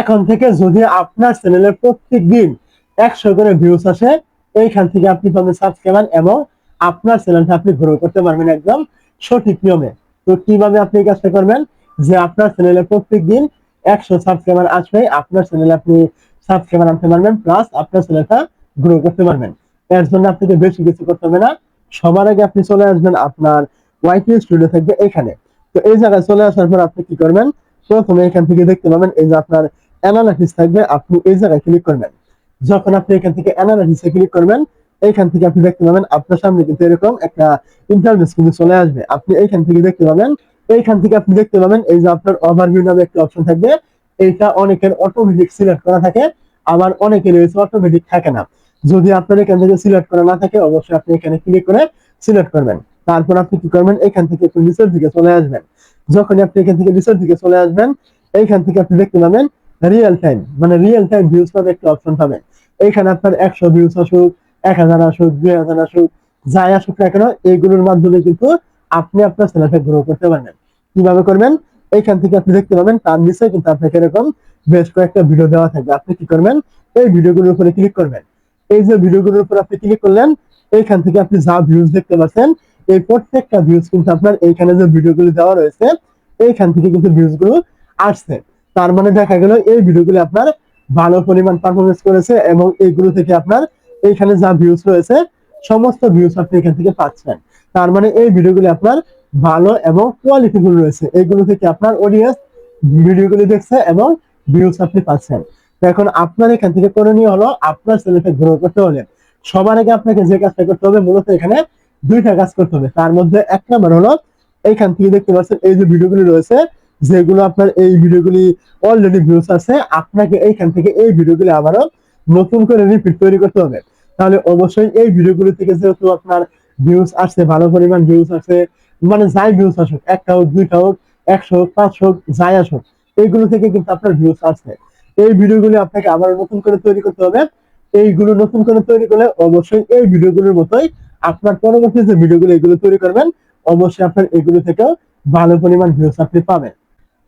এখন থেকে যদি আপনার চ্যানেলে প্রত্যেক দিন একশো করে ভিউস আসে, এইখান থেকে আপনি পাবেন সাবস্ক্রাইবার এবং আপনার চ্যানেলটা আপনি গ্রো করতে পারবেন একদম সঠিক নিয়মে। তো কীভাবে আপনি এই কাজটা করবেন? যে আপনার চ্যানেলে প্রত্যেক দিন একশো সাবস্ক্রাইবার আসবে, আপনার চ্যানেলে আপনি সাবস্ক্রাইবার আনতে পারবেন প্লাস আপনার চ্যানেলটা গ্রো করতে পারবেন। এর জন্য আপনাকে বেশি কিছু করতে হবে না। সবার আগে আপনি চলে আসবেন আপনার ওয়াইটি স্টুডিও থাকবে এখানে। তো এই জায়গায় চলে আসার পর আপনি কি করবেন? প্রথমে এখান থেকে দেখতে পাবেন এই যে আপনার অ্যানালাইসিস থাকবে, আপনি এই জায়গায় ক্লিক করবেন। যখন আপনি এখান থেকে অ্যানালাইসিসে ক্লিক করবেন এইখান থেকে আপনি দেখতে পাবেন আপনার সামনে কিন্তু এরকম একটা ইন্টারভিউ কিন্তু চলে আসবে। আপনি এইখান থেকে দেখতে পাবেন এইখান থেকে আপনি দেখতে পাবেন এই যে আপনার ওভারভিউ নামে একটা অপশন থাকবে। এইটা অনেকের অটোমেটিক সিলেক্ট করা থাকে, আবার অনেকের রয়েছে অটোমেটিক থাকে না। যদি আপনার এখান থেকে সিলেক্ট করা না থাকে, অবশ্যই আপনি এখানে ক্লিক করে সিলেক্ট করবেন। তারপর আপনি কি করবেন, এখান থেকে একটু নিচের দিকে চলে আসবেন। যখন আপনি এখান থেকে নিচের দিকে চলে আসবেন এইখান থেকে আপনি দেখতে পাবেন রিয়েল টাইম মানে রিয়েল টাইম ভিউজ পাবে, একটা অপশন পাবেন এইখানে আপনার একশো ভিউজ আসুক, এক হাজার আসুক, দুই হাজার আসুক, যাই আসুক না কেন, এইগুলোর মাধ্যমে কিন্তু আপনি আপনার চ্যানেলটা গ্রো করতে পারবেন। কীভাবে করবেন? এইখান থেকে আপনি দেখতে পাবেন, তার নিচে কিন্তু আপনাকে এরকম বেশ কয়েকটা ভিডিও দেওয়া থাকবে। আপনি কি করবেন? এই ভিডিওগুলোর উপরে ক্লিক করবেন। এই যে ভিডিওগুলোর উপর আপনি ক্লিক করলেন, এইখান থেকে আপনি যা ভিউজ দেখতে পাচ্ছেন, এই প্রত্যেকটা ভিউজ কিন্তু আপনার এইখানে যে ভিডিওগুলো দেওয়া রয়েছে, এইখান থেকে কিন্তু ভিউজগুলো আসছে। তার মানে দেখা গেল এই ভিডিওগুলো আপনার ভালো পরিমাণ পারফরমেন্স করেছে এবং এইগুলো থেকে আপনার এইখানে যা ভিউজ রয়েছে, সমস্ত ভিউজ আপনি এখান থেকে পাচ্ছেন। তার মানে এই ভিডিওগুলি আপনার ভালো এবং কোয়ালিটিফুল রয়েছে এইগুলো থেকে আপনার অডিয়েন্স ভিডিওগুলি দেখছে এবং ভিউজ আপনি পাচ্ছেন। এখন আপনার এখান থেকে করণীয় হলো আপনার চ্যানেলটা গ্রো করতে হলে সবার আগে আপনাকে যে কাজটা করতে হবে, মূলত এখানে দুইটা কাজ করতে হবে। তার মধ্যে এক নম্বর হলো এইখান থেকে দেখতে পাচ্ছেন এই যে ভিডিওগুলি রয়েছে যেগুলো আপনার এই ভিডিওগুলি অলরেডি ভিউজ আছে, আপনাকে এইখান থেকে এই ভিডিওগুলি আবারও নতুন করে রিপিট তৈরি করতে হবে। তাহলে অবশ্যই এই ভিডিওগুলো থেকে যেহেতু আপনার ভিউজ আসছে, ভালো পরিমাণ ভিউজ আছে মানে যাই ভিউজ আসুক, একটা হোক, দুইটা হোক, একশো হোক, পাঁচশো হোক, যাই আসুক এইগুলো থেকে কিন্তু আপনার ভিউজ আসছে। এই ভিডিওগুলি আপনাকে আবার নতুন করে তৈরি করতে হবে। এইগুলো নতুন করে তৈরি করলে অবশ্যই এই ভিডিওগুলোর মতোই আপনার পরবর্তী যে ভিডিওগুলো, এগুলো তৈরি করবেন, অবশ্যই আপনার এগুলো থেকেও ভালো পরিমাণ ভিউজ আপনি পাবেন।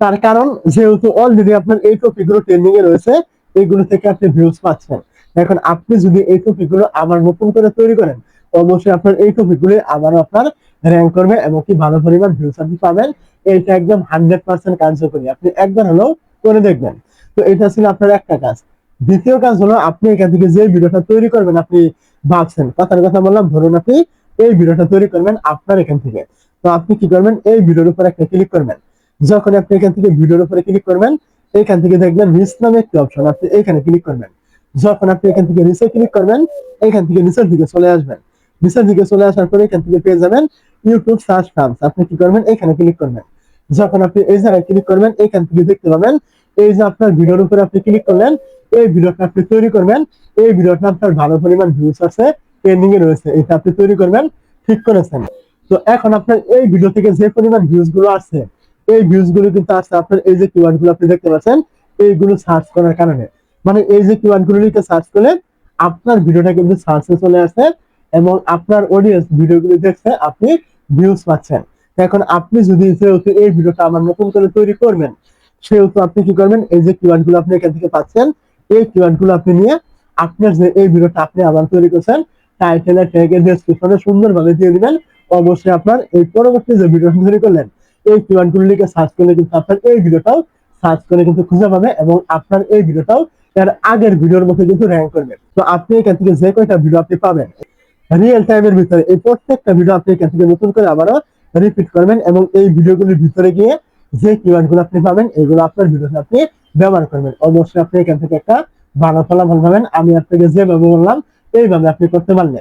তার কারণ যেহেতু অলরেডি আপনার এই টপিকগুলো ট্রেন্ডিং এ রয়েছে, এইগুলো থেকে আপনি ভিউজ পাচ্ছেন। এখন আপনি যদি এই টপিকগুলো আবার নতুন করে তৈরি করেন, অবশ্যই আপনার এই টপিকগুলো আবারও আপনার র্যাঙ্ক করবে এবং কি ভালো পরিমাণ ভিউজ আপনি পাবেন। এইটা একদম হান্ড্রেড পার্সেন্ট কার্যকরী। আপনি একবার হলেও করে দেখবেন। তো এটা ছিল আপনার একটা কাজ। দ্বিতীয় কাজ হলো আপনি এখান থেকে যে ভিডিওটা তৈরি করবেন, আপনি ভাবছেন, কথার কথা বললাম, ধরুন আপনি এই ভিডিওটা তৈরি করবেন আপনার এখান থেকে। তো আপনি কি করবেন? এই ভিডিওর উপর একটা ক্লিক করবেন। যখন আপনি এখান থেকে ভিডিওর উপরে ক্লিক করবেন, এখান থেকে দেখবেন রিস নামে একটি অপশন আপনি এখানে ক্লিক করবেন। যখন আপনি এখান থেকে নিচে ক্লিক করবেন, এখান থেকে নিচের দিকে চলে আসবেন। নিচের দিকে চলে আসার পরে এখান থেকে পেয়ে যাবেন ইউটিউব সার্চ টার্মস আপনি কি করবেন? এখানে ক্লিক করবেন। যখন আপনি এই জায়গায় ক্লিক করবেন, এখান থেকে দেখতে পাবেন, এই যে আপনার ভিডিওর উপরে আপনি ক্লিক করলেন, এই ভিডিওটা আপনি তৈরি করবেন, এই ভিডিওটা আপনার ভালো পরিমাণ ভিউজ আছে ট্রেন্ডিং এ রয়েছে, এটা আপনি তৈরি করবেন, ঠিক করেছেন। তো এখন আপনার এই ভিডিও থেকে যে পরিমাণ ভিউজগুলো আসছে এই ভিউজগুলো কিন্তু আসছে। আপনার এই যে কিওয়ার্ডগুলো আপনি দেখতে পাচ্ছেন, এইগুলো সার্চ করার কারণে। মানে এই যে কিওয়ার্ডগুলো লিখে সার্চ করলে আপনার ভিডিওটা কিন্তু সার্চে চলে আসে এবং আপনার অডিয়েন্স ভিডিওগুলো দেখছে আপনি ভিউজ পাচ্ছেন। এখন আপনি যদি যেহেতু এই ভিডিওটা আমার নতুন করে তৈরি করবেন, সেহেতু আপনি কি করবেন, এই যে কিওয়ার্ডগুলো আপনি এখান থেকে পাচ্ছেন, এই কিওয়ার্ডগুলো আপনি নিয়ে আপনার যে এই ভিডিওটা আপনি আবার তৈরি করছেন টাইটেল ট্যাগের ডেসক্রিপশনে সুন্দরভাবে দিয়ে দিবেন। অবশ্যই আপনার এই পরবর্তী যে ভিডিওটা তৈরি করলেন এই কিওয়ার্ডগুলো লিখে সার্চ করলে কিন্তু আপনার এই ভিডিওটাও সার্চ করে কিন্তু খুঁজে পাবে এবং আপনার এই ভিডিওটাও এর আগের ভিডিওর মধ্যে কিন্তু র্যাঙ্ক করবে। তো আপনি এখান থেকে যে কয়টা ভিডিও আপনি পাবেন রিয়েল টাইমের ভিতরে এই প্রত্যেকটা ভিডিও আপনি এখান থেকে নতুন করে আবারও রিপিট করবেন এবং এই ভিডিওগুলির ভিতরে গিয়ে যে কিওয়ার্ডগুলো আপনি পাবেন, এগুলো আপনার ভিডিওতে আপনি ব্যবহার করবেন। অবশ্যই আপনি এখান থেকে একটা ভালো ফলাফল পাবেন। আমি আপনাকে যেভাবে বললাম, এইভাবে আপনি করতে পারলে।